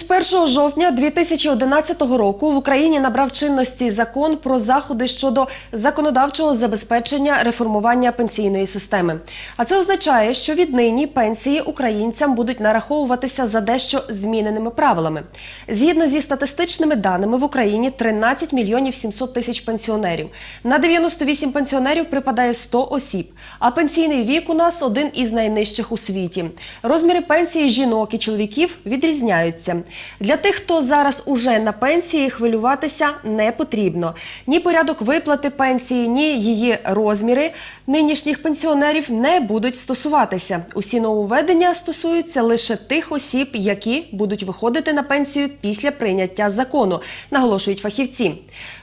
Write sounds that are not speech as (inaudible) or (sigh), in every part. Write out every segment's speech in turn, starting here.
Із 1 жовтня 2011 року в Україні набрав чинності закон про заходи щодо законодавчого забезпечення реформування пенсійної системи. А це означає, що віднині пенсії українцям будуть нараховуватися за дещо зміненими правилами. Згідно зі статистичними даними в Україні 13 мільйонів 700 тисяч пенсіонерів. На 98 пенсіонерів припадає 100 осіб. А пенсійний вік у нас один із найнижчих у світі. Розміри пенсії жінок і чоловіків відрізняються. Для тих, хто зараз уже на пенсії, хвилюватися не потрібно. Ні порядок виплати пенсії, ні її розміри нинішніх пенсіонерів не будуть стосуватися. Усі нововведення стосуються лише тих осіб, які будуть виходити на пенсію після прийняття закону, наголошують фахівці.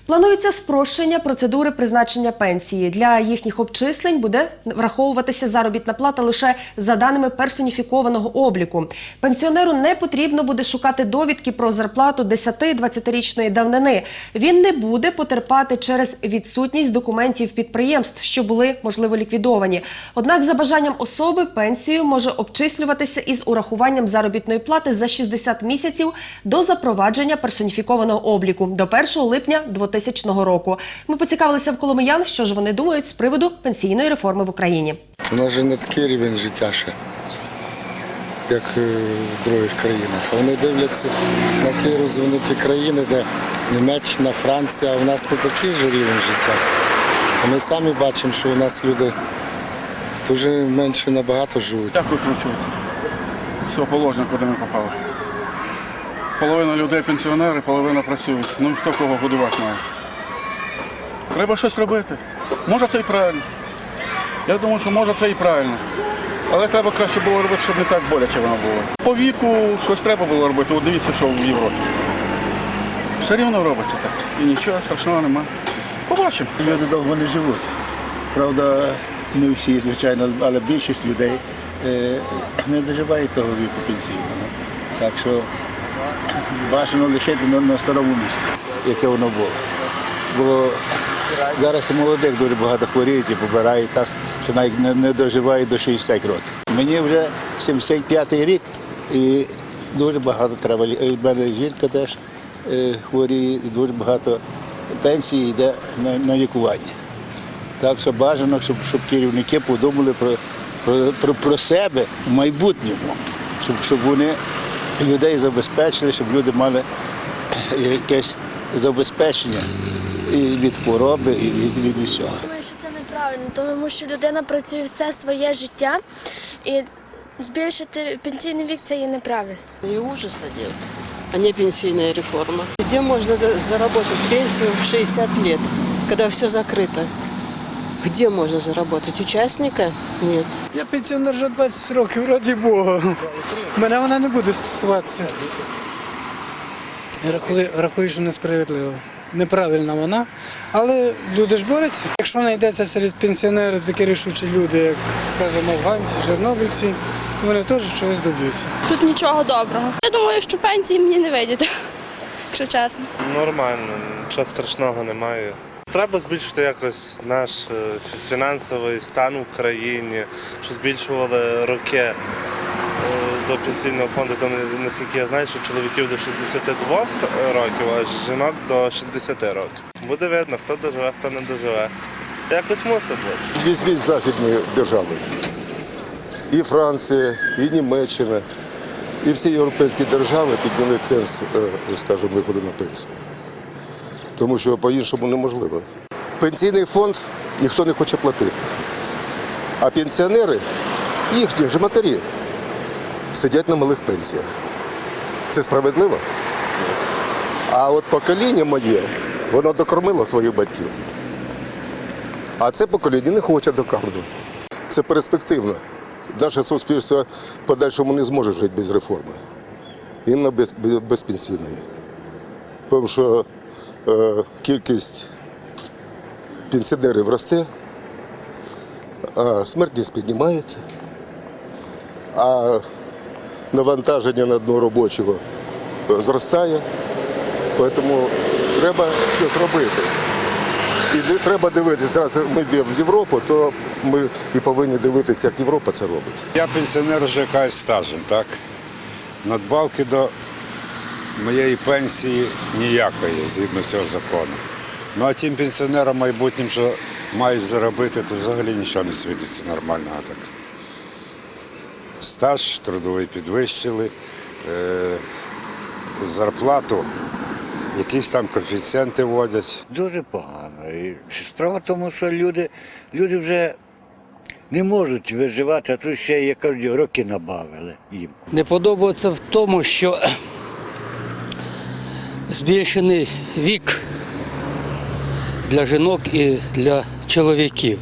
Планується спрощення процедури призначення пенсії. Для їхніх обчислень буде враховуватися заробітна плата лише за даними персоніфікованого обліку. Пенсіонеру не потрібно буде шукати довідки про зарплату 10-20-річної давнини. Він не буде потерпати через відсутність документів підприємств, що були можливо ліквідовані. Однак, за бажанням особи пенсію може обчислюватися із урахуванням заробітної плати за 60 місяців до запровадження персоніфікованого обліку до 1 липня 2000 року. Ми поцікавилися в коломиян, що ж вони думають з приводу пенсійної реформи в Україні. У нас же не такий рівень життя ще, як е, в других країнах. Вони дивляться на ті розвинуті країни, де Німеччина, Франція, а у нас не такий же рівень життя. Ми самі бачимо, що у нас люди дуже менше набагато живуть. Як викручуватися з цього положення, куди ми попали? Половина людей пенсіонери, половина працюють. Ну і хто кого годувати має? Треба щось робити. Може це і правильно. Я думаю, що може це і правильно. Але треба краще було робити, щоб не так боляче воно було. По віку щось треба було робити. От дивіться, що в Європі. Все рівно робиться так. І нічого страшного немає. Побачимо. Люди довго не живуть. Правда, не всі, звичайно, але більшість людей е, не доживають того віку пенсійного. Так що бажано лишити на, старому місці, яке воно було. Бо зараз і молодих дуже багато хворіють і побирають так, що навіть не, не доживають до 60 років. Мені вже 75-й рік і дуже багато треба. в мене жінка теж е, хворіє, і дуже багато пенсії йде на, на лікування. Так що бажано, щоб, щоб керівники подумали про, про, про, про себе в майбутньому, щоб, щоб вони людей забезпечили, щоб люди мали якесь забезпечення і від хвороби, і від, від усього. Думаю, що це неправильно, тому що людина працює все своє життя і збільшити пенсійний вік це є неправильно. И ужас один, а не пенсийная реформа. Где можно до- заработать пенсию в 60 лет, когда все закрыто? Где можно заработать? Участника? Нет. Я пенсіонер вже 20 років, раді Бога. Мене вона не буде стосуватися. Я рахую, рахую, що несправедливо. Неправильна вона, але люди ж борються. Якщо знайдеться серед пенсіонерів такі рішучі люди, як, скажімо, афганці, чорнобильці, то вони теж чогось доб'ються. Тут нічого доброго. Я думаю, що пенсії мені не вийде, (laughs) якщо чесно. Нормально, нічого страшного немає. Треба збільшити якось наш е, фінансовий стан в країні, щоб збільшували роки е, до пенсійного фонду. Там, наскільки я знаю, що чоловіків до 62 років, а жінок до 60 років. Буде видно, хто доживе, хто не доживе. Якось мусить. Візьміть західні держави. І Франція, і Німеччина, і всі європейські держави підняли ценз, скажімо, виходу на пенсію. Тому що по-іншому неможливо. Пенсійний фонд ніхто не хоче платити. А пенсіонери, їхні ж матері, сидять на малих пенсіях. Це справедливо? А от покоління моє, воно докормило своїх батьків. А це покоління не хоче докармлювати. Це перспективно. Наше суспільство подальшому не зможе жити без реформи. Іменно без, без, без пенсійної. Тому що кількість пенсіонерів росте, а смертність піднімається, а навантаження на дно робочого е, зростає. Тому треба щось робити. І не треба дивитися, раз ми йдемо в Європу, то ми і повинні дивитися, як Європа це робить. Я пенсіонер вже якась стажем, так? Надбавки до моєї пенсії ніякої згідно цього закону. Ну а тим пенсіонерам майбутнім, що мають заробити, то взагалі нічого не світиться нормального так. Стаж трудовий підвищили, е, зарплату, якісь там коефіцієнти вводять. Дуже погано. І справа в тому, що люди, люди вже не можуть виживати, а тут ще, як кажуть, роки набавили їм. Не подобається в тому, що збільшений вік для жінок і для чоловіків.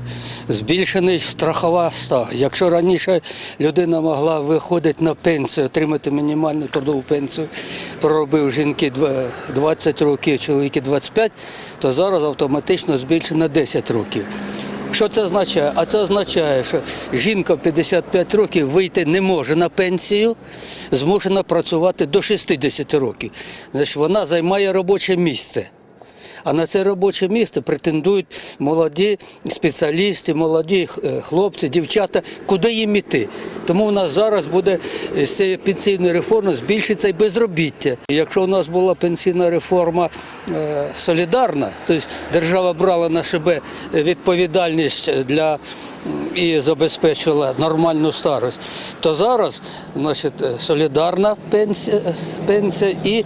Збільшений страхова ста. Якщо раніше людина могла виходити на пенсію, отримати мінімальну трудову пенсію, проробив жінки 20 років, чоловіки 25, то зараз автоматично збільшено 10 років. Що це означає? А це означає, що жінка в 55 років вийти не може на пенсію, змушена працювати до 60 років. Значить, вона займає робоче місце. А на це робоче місце претендують молоді спеціалісти, молоді е, хлопці, дівчата, куди їм іти. Тому у нас зараз буде е, з цієї пенсійної реформи збільшиться і безробіття. Якщо у нас була пенсійна реформа е, солідарна, тобто держава брала на себе відповідальність для і забезпечила нормальну старость, то зараз значить, е, солідарна пенсія, пенсія і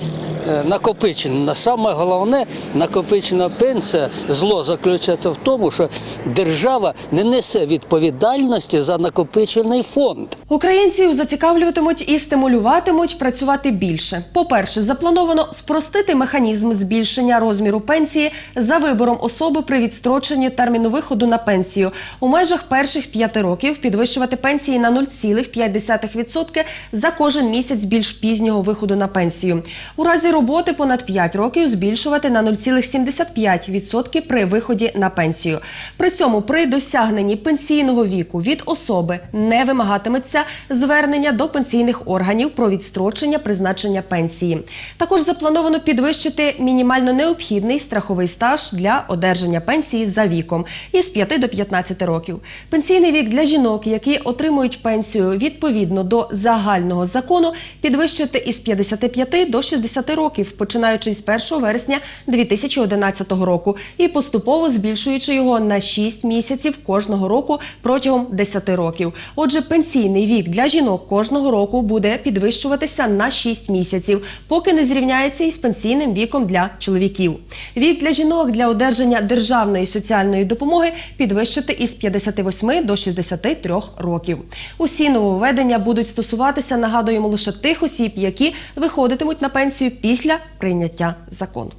е, накопичена. Саме головне, накопичена пенсія, зло заключається в тому, що держава не несе відповідальності за накопичений фонд. Українців зацікавлюватимуть і стимулюватимуть працювати більше. По-перше, заплановано спростити механізм збільшення розміру пенсії за вибором особи при відстроченні терміну виходу на пенсію. У межах перших п'яти років підвищувати пенсії на 0,5% за кожен місяць більш пізнього виходу на пенсію. У разі роботи понад 5 років збільшувати на 0,75% при виході на пенсію. При цьому при досягненні пенсійного віку від особи не вимагатиметься звернення до пенсійних органів про відстрочення призначення пенсії. Також заплановано підвищити мінімально необхідний страховий стаж для одержання пенсії за віком із 5 до 15 років. Пенсійний вік для жінок, які отримують пенсію відповідно до загального закону, підвищити із 55 до 60 років, починаючи з 1 вересня 2011 року, і поступово збільшуючи його на 6 місяців кожного року протягом 10 років. Отже, пенсійний вік для жінок кожного року буде підвищуватися на 6 місяців, поки не зрівняється із пенсійним віком для чоловіків. Вік для жінок для одержання державної соціальної допомоги підвищити із 58 до 63 років. Усі нововведення будуть стосуватися, нагадуємо, лише тих осіб, які виходитимуть на пенсію після прийняття закону.